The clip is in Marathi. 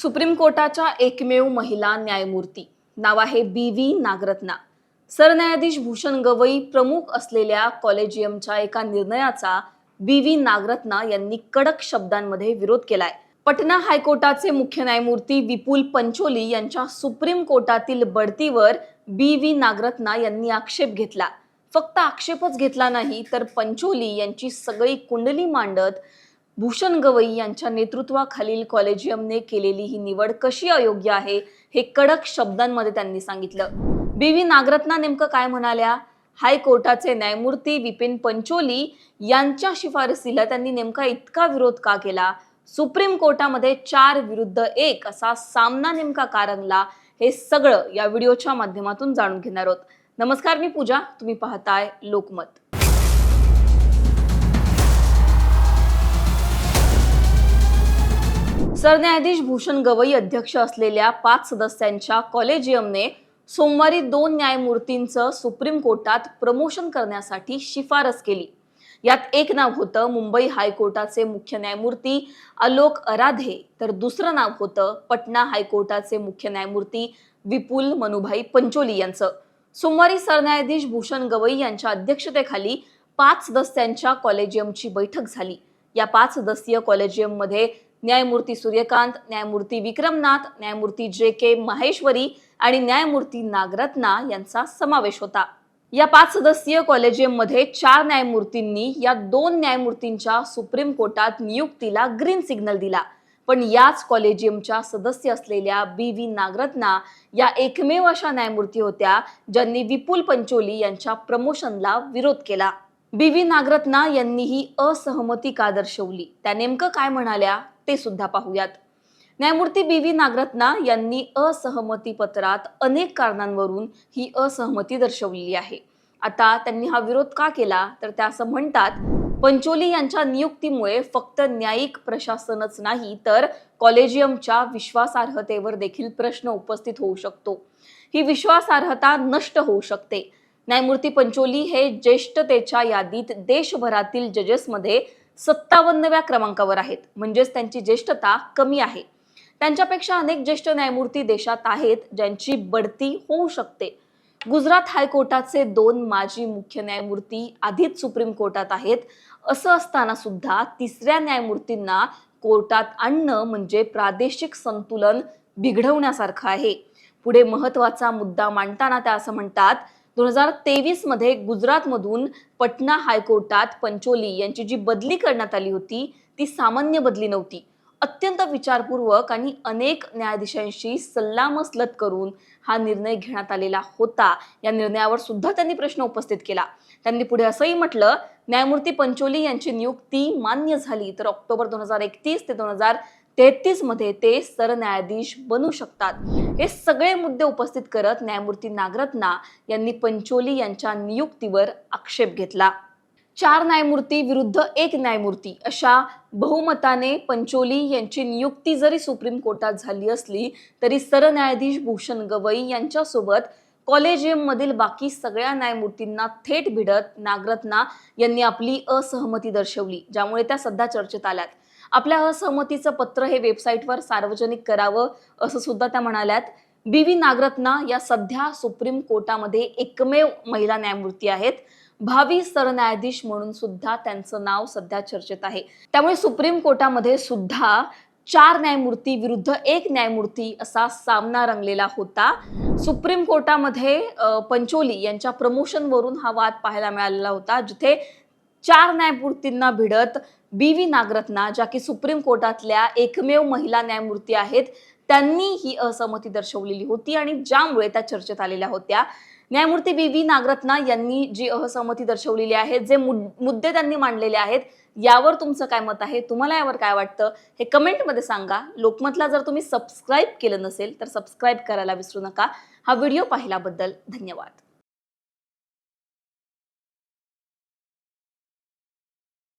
सुप्रीम कोर्टाच्या एकमेव महिला न्यायमूर्ती. नाव आहे बी व्ही नागरत्ना. सरन्यायाधीश भूषण गवई प्रमुख असलेल्या कॉलेजियमच्या एका निर्णयाचा बी व्ही नागरत्ना यांनी कडक शब्दांमध्ये विरोध केलाय. पटना हायकोर्टाचे मुख्य न्यायमूर्ती विपुल पंचोली यांच्या सुप्रीम कोर्टातील बढतीवर बी व्ही नागरत्ना यांनी आक्षेप घेतला. फक्त आक्षेपच घेतला नाही तर पंचोली यांची सगळी कुंडली मांडत भूषण गवई यांच्या नेतृत्वाखालील कॉलेजियमने केलेली ही निवड कशी अयोग्य आहे हे कडक शब्दांमध्ये त्यांनी सांगितलं. बी. व्ही. नागरत्ना नेमकं काय म्हणाल्या? हायकोर्टाचे न्यायमूर्ती विपिन पंचोली यांच्या शिफारसीला त्यांनी नेमका इतका विरोध का केला? सुप्रीम कोर्टामध्ये चार विरुद्ध एक असा सामना नेमका का रंगला? हे सगळं या व्हिडिओच्या माध्यमातून जाणून घेणार आहोत. नमस्कार मी पूजा. तुम्ही पाहताय लोकमत. सरन्यायाधीश भूषण गवई अध्यक्ष असलेल्या पाच सदस्यांच्या कॉलेजियमने सोमवारी दोन न्यायमूर्तींचं सुप्रीम कोर्टात प्रमोशन करण्यासाठी शिफारस केली. यात एक नाव होतं मुंबई हायकोर्टाचे मुख्य न्यायमूर्ती आलोक अराधे तर दुसरं नाव होतं पटना हायकोर्टाचे मुख्य न्यायमूर्ती विपुल मनुभाई पंचोली यांचं. सोमवारी सरन्यायाधीश भूषण गवई यांच्या अध्यक्षतेखाली पाच सदस्यांच्या कॉलेजियमची बैठक झाली. या पाच सदस्यीय कॉलेजियममध्ये न्यायमूर्ती सूर्यकांत न्यायमूर्ती विक्रमनाथ न्यायमूर्ती जे के माहेश्वरी आणि न्यायमूर्ती नागरत्ना यांचा समावेश होता. या पाच सदस्यीय कॉलेजियममध्ये चार न्यायमूर्तींनी या दोन न्यायमूर्तींच्या सुप्रीम कोर्टात नियुक्तीला ग्रीन सिग्नल दिला. पण याच कॉलेजियमच्या सदस्य असलेल्या बी व्ही नागरत्ना या एकमेव अशा न्यायमूर्ती होत्या ज्यांनी विपुल पंचोली यांच्या प्रमोशनला विरोध केला. बी व्ही नागरत्ना यांनी ही असहमती का दर्शवली? त्या नेमकं काय म्हणाल्या ते सुद्धा पाहूयात. न्यायमूर्ती बी व्ही नागरत्ना यांनी असहमती पत्रात अनेक कारणांवरून ही असहमती दर्शवलेली आहे. आता त्यांनी हा विरोध का केला? तर त्या असं म्हणतात पंचोली यांच्या नियुक्तीमुळे फक्त न्यायिक प्रशासनच नाही तर कॉलेजियमच्या विश्वासार्हतेवर देखील प्रश्न उपस्थित होऊ शकतो. ही विश्वासार्हता नष्ट होऊ शकते. न्यायमूर्ती पंचोली हे ज्येष्ठतेच्या यादीत देशभरातील जजेसमध्ये सत्तावन्नव्या क्रमांकावर आहेत. म्हणजेच त्यांची ज्येष्ठता कमी आहे. त्यांच्यापेक्षा अनेक ज्येष्ठ न्यायमूर्ती देशात आहेत ज्यांची बढती होऊ शकते. गुजरात हायकोर्टाचे दोन माजी मुख्य न्यायमूर्ती आधीच सुप्रीम कोर्टात आहेत. असं असताना सुद्धा तिसऱ्या न्यायमूर्तींना कोर्टात आणणं म्हणजे प्रादेशिक संतुलन बिघडवण्यासारखं आहे. पुढे महत्त्वाचा मुद्दा मांडताना त्या असं म्हणतात दोन हजार तेवीसमध्ये गुजरातमधून पटना हायकोर्टात पंचोली यांची जी बदली करण्यात आली होती ती सामान्य बदली नव्हती. अत्यंत विचारपूर्वक आणि अनेक न्यायाधीशांशी सल्लामसलत करून हा निर्णय घेण्यात आलेला होता. या निर्णयावर सुद्धा त्यांनी प्रश्न उपस्थित केला. त्यांनी पुढे असंही म्हटलं न्यायमूर्ती पंचोली यांची नियुक्ती मान्य झाली तर ऑक्टोबर दोन हजार एकतीस ते दोन हजार तेहतीसमध्ये ते सरन्यायाधीश बनू शकतात. हे सगळे मुद्दे उपस्थित करत न्यायमूर्ती नागरत्ना यांनी पंचोली यांच्या नियुक्तीवर आक्षेप घेतला. चार न्यायमूर्ती विरुद्ध एक न्यायमूर्ती अशा बहुमताने पंचोली यांची नियुक्ती जरी सुप्रीम कोर्टात झाली असली तरी सरन्यायाधीश भूषण गवई यांच्यासोबत कॉलेजियम मधील बाकी सगळ्या न्यायमूर्तींना थेट भिडत नागरत्ना यांनी आपली असहमती दर्शवली ज्यामुळे त्या सध्या चर्चेत आल्यात. आपल्या असहमतीचं पत्र हे वेबसाईटवर सार्वजनिक करावं असं सुद्धा त्या म्हणाल्यात. बी व्ही नागरत्ना या सध्या सुप्रीम कोर्टामध्ये एकमेव महिला न्यायमूर्ती आहेत. भावी सरन्यायाधीश म्हणून सुद्धा त्यांचं नाव सध्या चर्चेत आहे. त्यामुळे सुप्रीम कोर्टामध्ये सुद्धा चार न्यायमूर्ती विरुद्ध एक न्यायमूर्ती असा सामना रंगलेला होता. सुप्रीम कोर्टामध्ये पंचोली यांच्या प्रमोशनवरून हा वाद पाहायला मिळालेला होता जिथे चार न्यायमूर्तींना भिडत बी व्ही नागरत्ना ज्या की सुप्रीम कोर्टातल्या एकमेव महिला न्यायमूर्ती आहेत त्यांनी ही असहमती दर्शवलेली होती आणि ज्यामुळे त्या चर्चेत आलेल्या होत्या. न्यायमूर्ती बी व्ही नागरत्ना यांनी जी असहमती दर्शवलेली आहे जे मुद्दे त्यांनी मांडलेले आहेत यावर तुमचं काय मत आहे? तुम्हाला यावर काय वाटतं? हे कमेंटमध्ये सांगा. लोकमतला जर तुम्ही सबस्क्राईब केलं नसेल तर सबस्क्राईब करायला विसरू नका. हा व्हिडिओ पाहिल्याबद्दल धन्यवाद.